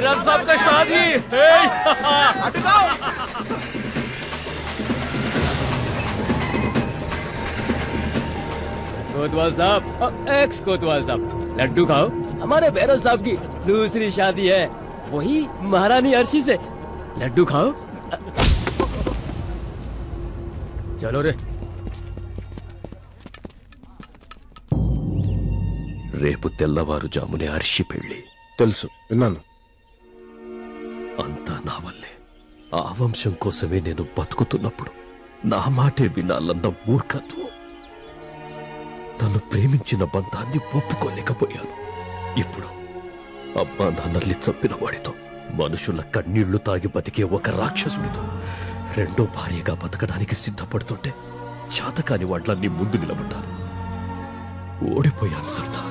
बैरम साहब का शादी कोतवाल साहब एक्स कोतवाल साहब लड्डू खाओ हमारे भैरव साहब की दूसरी शादी है वही महारानी अर्शी से लड्डू खाओ चलो रे రేపు తెల్లవారుజామునే అర్షి పెళ్లి తెలుసు విన్నాను అంతా నా వల్లే. ఆ వంశం కోసమే నేను బతుకుతున్నప్పుడు నా మాటే వినాలన్న మూర్ఖత్వం. తను ప్రేమించిన బంధాన్ని ఒప్పుకోలేకపోయాను. ఇప్పుడు అమ్మా నాన్నల్ని చంపిన వాడితో మనుషుల కన్నీళ్ళు తాగి బతికే ఒక రాక్షసుడితో రెండో భార్యగా బతకడానికి సిద్ధపడుతుంటే శాతకాని వాడ్లన్నీ ముందు నిలబడ్డాను ఓడిపోయాను సర్దా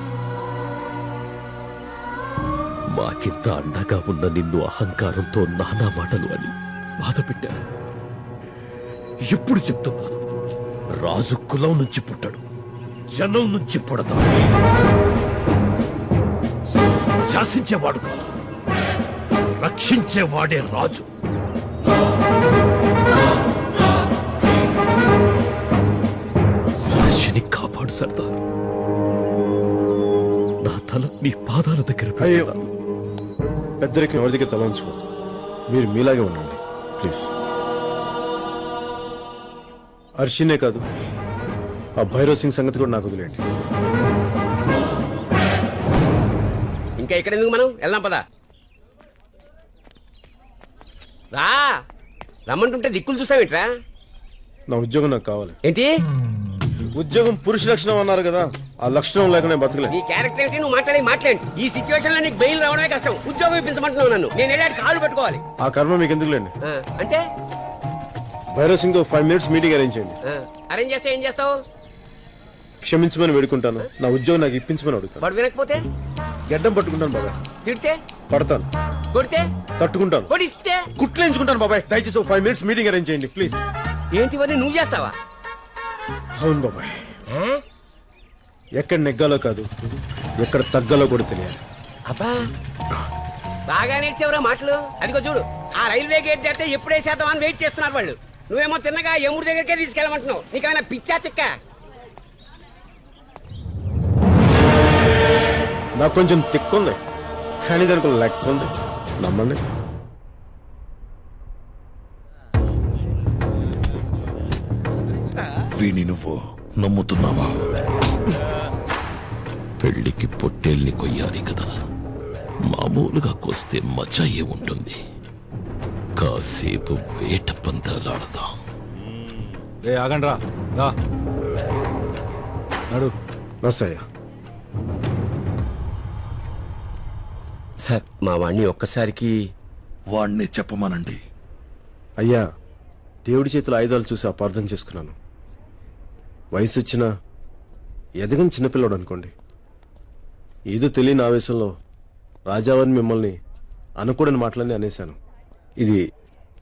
మాకింత అండగా ఉన్న నిన్ను అహంకారంతో నానా మాటలు అని బాధ పెట్టాను. ఎప్పుడు చెప్తున్నాను రాజు కులం నుంచి పుట్టడు జనం నుంచి పుడతాడు. శాసించేవాడు కాదు రక్షించేవాడే రాజు. మనిషిని కాపాడు సర్దార్. నా తల నీ పాదాల దగ్గర పెడుతున్నాను. పెద్దరికి ఎవరి దగ్గర తల ఉంచుకోవద్దు మీరు మీలాగే ఉండండి. ప్లీజ్. అర్షినే కాదు ఆ భైరవ్ సింగ్ సంగతి కూడా నాకు వదిలేండి ఇంకా ఇక్కడ ఎందుకు మనం? వెళ్దాం పదా. రా. రమ్మంటుంటే దిక్కులు చూస్తావేంట్రా నా ఉద్యోగం నాకు కావాలి. ఏంటి? ఉద్యోగం పురుష లక్షణం అన్నారు కదా. ఆ లక్షణం లేక నేను బతకలే. నీ క్యారెక్టర్ ఏంటి? నువ్వు మాట్లాడి మాట్లాడి. ఈ సిచ్యువేషన్లో నీకు బెయిల్ రావడమే కష్టం. ఉద్యోగం ఇప్పించమంటున్నావు నన్ను. నేను వెళ్ళాడు కాలు పట్టుకోవాలి. ఆ కర్మ మీకు ఎందుకులేండి ఆ, అంటే? భైరవ్ సింగ్తో ఫైవ్ మినిట్స్ మీటింగ్ అరేంజ్ చేయండి. అరేంజ్ చేస్తే ఏం చేస్తావు? క్షమించమని వేడుకుంటాను. నా ఉద్యోగం నాకు ఇప్పించమని అడుగుతాను. వాడు వినకపోతే? గడ్డం పట్టుకుంటాను బాబాయ్. తిడితే? పడతాను. కొడితే? తట్టుకుంటాను. కొడిస్తే? కుట్లేంచుకుంటాను బాబాయ్. దయచేసి ఫైవ్ మినిట్స్ మీటింగ్ అరేంజ్ చేయండి ప్లీజ్ ఏంటి ఇవన్నీ? నువ్వు చేస్తావా? అవును బాబాయ్. ఆ? ఎక్కడ నెగ్గాలో కాదు ఎక్కడ తగ్గాలో కూడా తెలియాలి. అబ్బా బాగా నేర్చేవరా మాటలు. అదిగో చూడు ఆ రైల్వే గేట్ దాటితే ఎప్పుడే శాతం అని వెయిట్ చేస్తున్నారు వాళ్ళు. నువ్వేమో తిన్నగా ఎముడి దగ్గరికే తీసుకెళ్ళమంటున్నావు. నీకేమైనా పిచ్చా తిక్క? నాకు కొంచెం తిక్కుంది కానీ దానికి లెక్క ఉంది. నమ్మండి. వీణి నువ్వు నమ్ముతున్నావా? పెళ్ళికి పొట్టేల్ని కొయ్యాలి కదా. మామూలుగా కొస్తే మజ ఏముంటుంది? కాసేపు వేట పందాలాడదాం. రే ఆగండి రా. నడు. సార్ మా వాడిని ఒక్కసారికి వాణ్ణి చెప్పమానండి. అయ్యా దేవుడి చేతుల ఆయుధాలు చూసి అపార్థం చేసుకున్నాను. వయసు వచ్చిన ఎదగని చిన్నపిల్లడు అనుకోండి. ఏదో తెలియని ఆవేశంలో రాజావారిని మిమ్మల్ని అనకూడని మాటలన్నీ అనేశాను. ఇది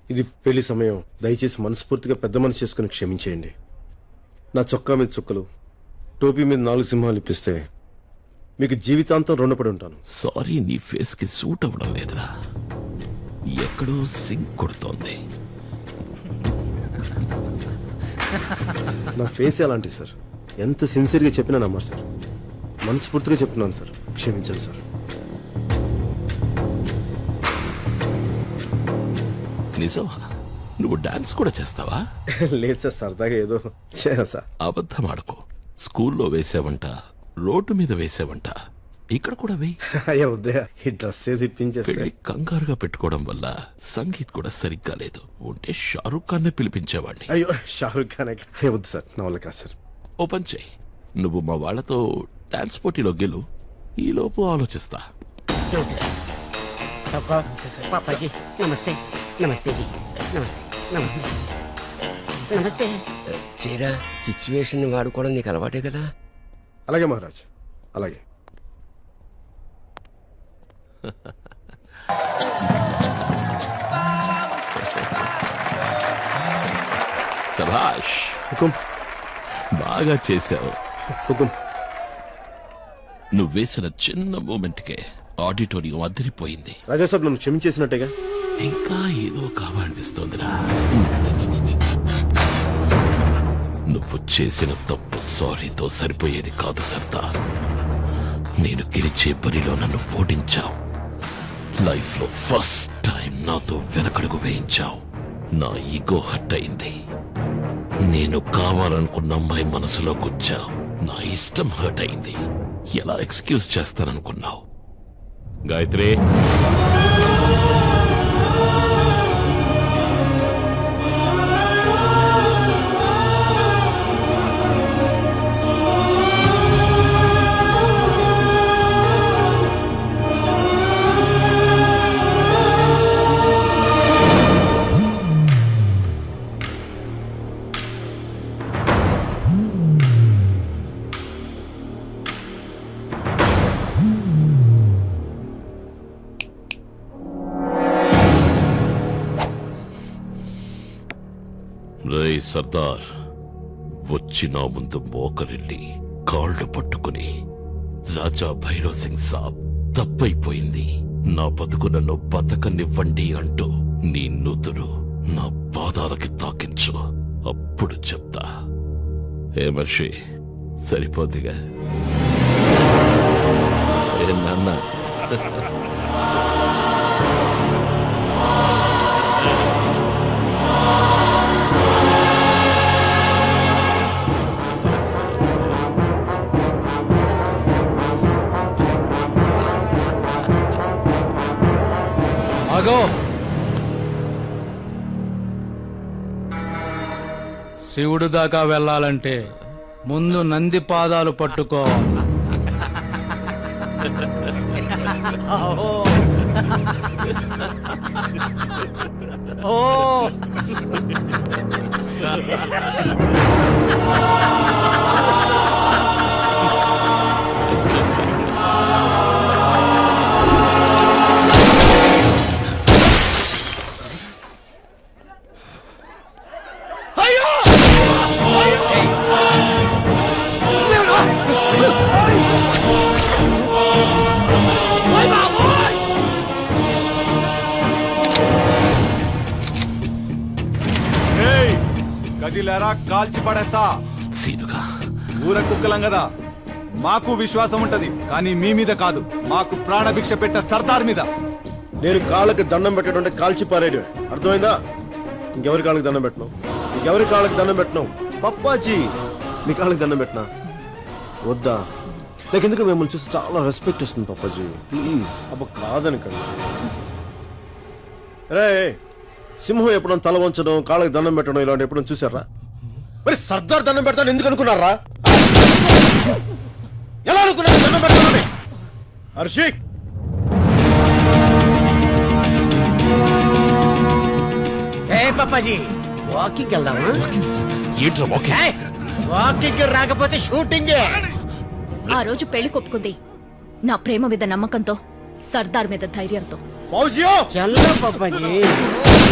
ఇది పెళ్ళి సమయం. దయచేసి మనస్ఫూర్తిగా పెద్ద మనసు చేసుకుని క్షమించేయండి. నా చొక్కా మీద చుక్కలు టోపీ మీద నాలుగు సింహాలు ఇప్పిస్తే మీకు జీవితాంతం రుణపడి ఉంటాను. సారీ నీ ఫేస్కి సూట్ అవ్వడం లేదురా. ఎక్కడో సింక్ కొడుతోంది. నా ఫేస్ అలాంటి సార్? ఎంత సిన్సియర్గా చెప్పినా నమ్మరు సార్. మనస్ఫూర్తిగా చెప్తున్నాను సార్. క్షమించండి సార్. నిజమా? నువ్వు డాన్స్ కూడా చేస్తావా? లేదు సార్ సరదాగా ఏదో చేయను సార్. అబద్ధం ఆడకు స్కూల్లో వేసావంట రోడ్డు మీద వేసావంట. ఇక్కడ కూడా వేయి. అయ్యా ఉదయ ఈ డ్రెస్ ఏది ఇప్పించేస్తే. పెళ్ళి కంగారుగా పెట్టుకోవడం వల్ల సంగీత్ కూడా సరిగ్గా లేదు. ఉంటే షారుఖ్ ఖాన్ని పిలిపించేవాడిని. అయ్యో షారుఖ్ ఖాన్ అయ్యా వద్దు సార్ నా వల్ల కాదు సార్. ఓ పని చేయి. నువ్వు మా వాళ్ళతో డాన్స్ పోటీలో గెలు ఈలోపు ఆలోచిస్తా पापा जी नमस्ते नमस्ते जी नमस्ते नमस्ते नमस्ते చీరా సిచ్యువేషన్ వాడుకోవడం నీకు అలవాటే కదా అలాగే మహారాజ్ అలాగే సభాష్ హుకుం బాగా చేశావు హుకుం నువ్వు వేసిన చిన్న మూమెంట్కే ఆడిటోరియం అదిరిపోయింది. రాజాసాబ్ నన్ను క్షమించేసినట్టేగా? ఇంకా ఏదో కావాలనిపిస్తోందిరా. నువ్వు చేసిన తప్పు సారీతో సరిపోయేది కాదు సర్దార్ నేను గెలిచే బరిలో నన్ను ఓడించావు. లైఫ్లో ఫస్ట్ టైం నాతో వెనకడుగు వేయించావు. నా ఈగో హట్ అయింది. నేను కావాలనుకున్న అమ్మాయి మనసులో గుచ్చావు నా ఇష్టం హర్ట్ అయింది. ఎలా ఎక్స్క్యూజ్ చేస్తారనుకున్నావు గాయత్రి. వచ్చి నా ముందు మోకరిల్లి కాళ్ళు పట్టుకుని రాజా భైరవ్ సింగ్ సాబ్ తప్పైపోయింది. నా బతుకు నన్ను బతకనివ్వండి అంటూ నీ నూతురు నా పాదాలకి తాకించు. అప్పుడు చెప్తా. ఏ మనిషి? సరిపోద్దిగా. ఏ నాన్న? శివుడు దాకా వెళ్ళాలంటే ముందు నంది పాదాలు పట్టుకోవాలి ఓ. కదిలేరా కాల్చి పడేస్తా. సీనుగా. ఊర కుక్కలం కదా. మాకు విశ్వాసం ఉంటది కానీ మీ మీద కాదు. మాకు ప్రాణభిక్ష పెట్ట సర్దార్ మీద. నేను కాళ్ళకి దండం పెట్టడం అంటే కాల్చి పారేయడమే అర్థమైందా? ఇంకెవరి కాళ్ళకి దండం పెట్టను ఇంకెవరి కాళ్ళకి దండం పెట్టను పప్పాజీ. మీ కాళ్ళకి దండం పెట్టనా? వద్దా? నాకు ఎందుకు మిమ్మల్ని చూసి చాలా రెస్పెక్ట్ వస్తుంది పప్పాజీ. ప్లీజ్ అబ్బ కాదనకండి. రే సింహం ఎప్పుడైనా తల వంచడం కాళ్ళకి దండం పెట్టడం ఇలాంటి ఎప్పుడైనా చూసారా మరి సర్దార్ దండం పెడతాను ఎందుకు అనుకున్నారా? ఎలా అనుకున్నారు దండం పెడతానని? హర్షిక్ ఏ పప్పాజీ వాకింగ్ వెళ్దామా? ఏంట్రా ఓకే వాకింగ్ రాకపోతే షూటింగే. ఆ రోజు పెళ్ళి కొప్పుకుంది. నా ప్రేమ మీద నమ్మకంతో సర్దార్ మీద ధైర్యంతో. ఫౌజియో! చల్ల పప్పాజీ.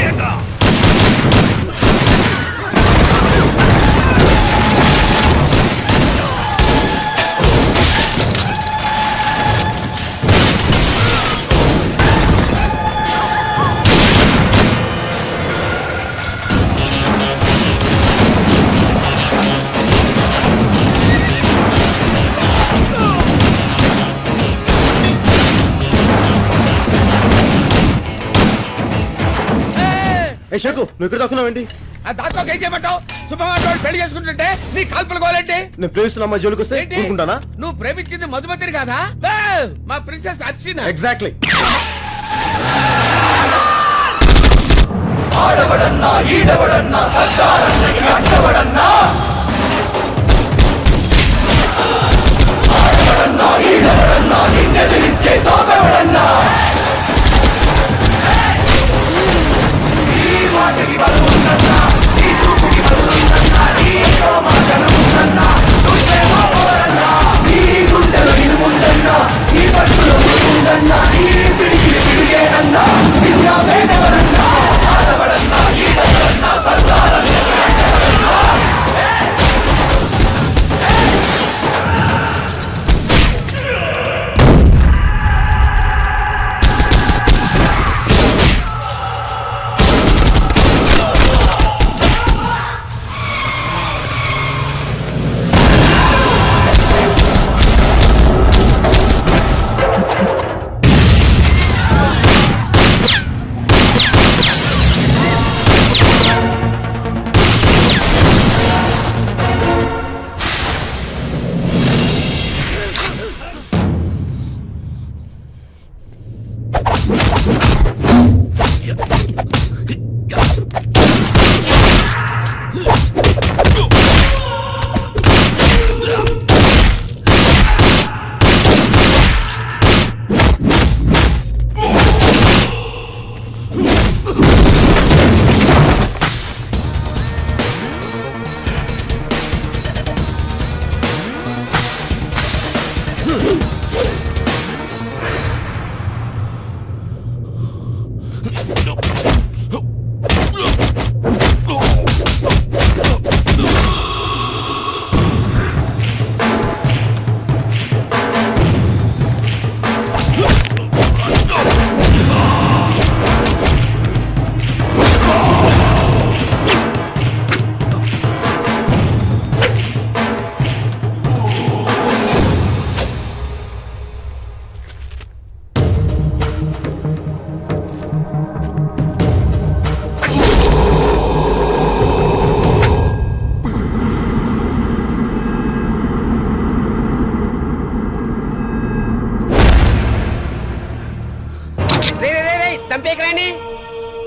やだ షేకు నువ్వు ఇక్కడ దాక్కున్నావేంటి ఆ దాంతో ఏం చేయమంటావు? సుబ్బమ్మ పెళ్ళి చేసుకుంటుంటే నీ కాల్పులు కోవాలంటే నేను ప్రేమిస్తున్న అమ్మాయి జోలికి వస్తే ఏంటి? ఊరుకుంటానా? నువ్వు ప్రేమించింది మధుమతిని కాదా? ఏ, మా ప్రిన్సెస్ అర్చన. ఎగ్జాక్ట్లీ రే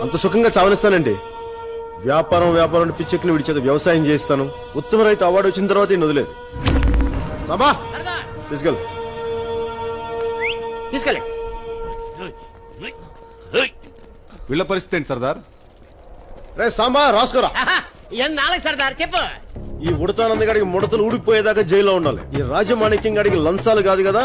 అంత సుఖంగా చావనిస్తానండి. వ్యాపారం వ్యాపారం పిచ్చెక్కిన విడిచేది వ్యవసాయం చేస్తాను ఉత్తమ రైతు అవార్డు వచ్చిన తర్వాత ఈయన వదిలేదు. సాబా! తీసుకెళ్ళు. తీసుకెళ్ళి. వీళ్ళ పరిస్థితి ఏంటి సర్దార్? రే సాంబా రాసుకోరా. ఎన్నాళ్ళకి సర్దార్ చెప్పు. ఈ ఉడతానంద గాడికి ముడతలు ఊడిపోయేదాకా జైల్లో ఉండాలి. ఈ రాజమాణిక్యం గాడికి లంచాలు కాదు కదా?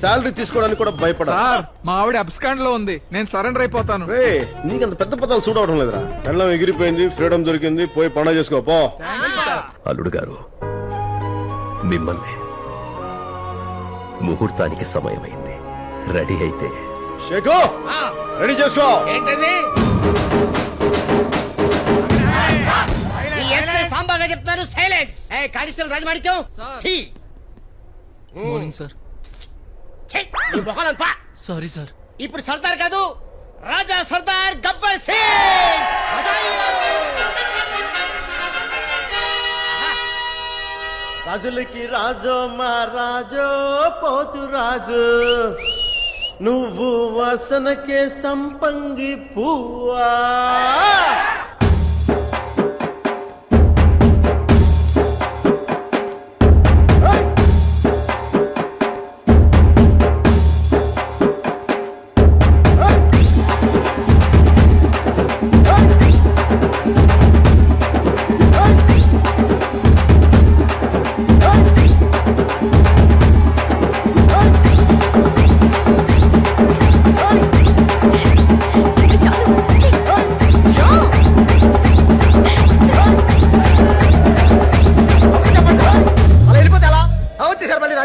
శాలరీ తీసుకోవడానికి కూడా భయపడాలి. సార్ మా ఆవిడ అబ్స్కాండ్లో ఉంది. నేను సరెండర్ అయిపోతాను. రే నీకంత పెద్ద పదాలు చూడవడం లేదురా. పెళ్ళం ఎగిరిపోయింది ఫ్రీడమ్ దొరికింది పోయి పండగ చేసుకో పో. అల్లుడు గారు మిమ్మల్ని ముహూర్తానికి సమయమైంది. రెడీ అయితే షేకు రెడీ చేసుకో. ఏంటది? చెప్తారు? సైలెన్స్ ఏ constable Rajamanikyam? Tea. Morning sir ఛీ, సారీ సార్ ఇప్పుడు సర్దార్ కాదు రాజా సర్దార్ గబ్బర్ సింగ్. రాజులకి రాజో మా రాజో పోతు రాజు. నువ్వు వాసనకే సంపంగి పువ్వా.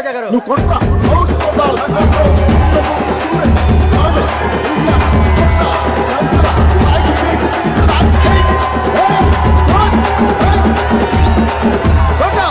కరో నువ్వు కొట్రా. కొట్టా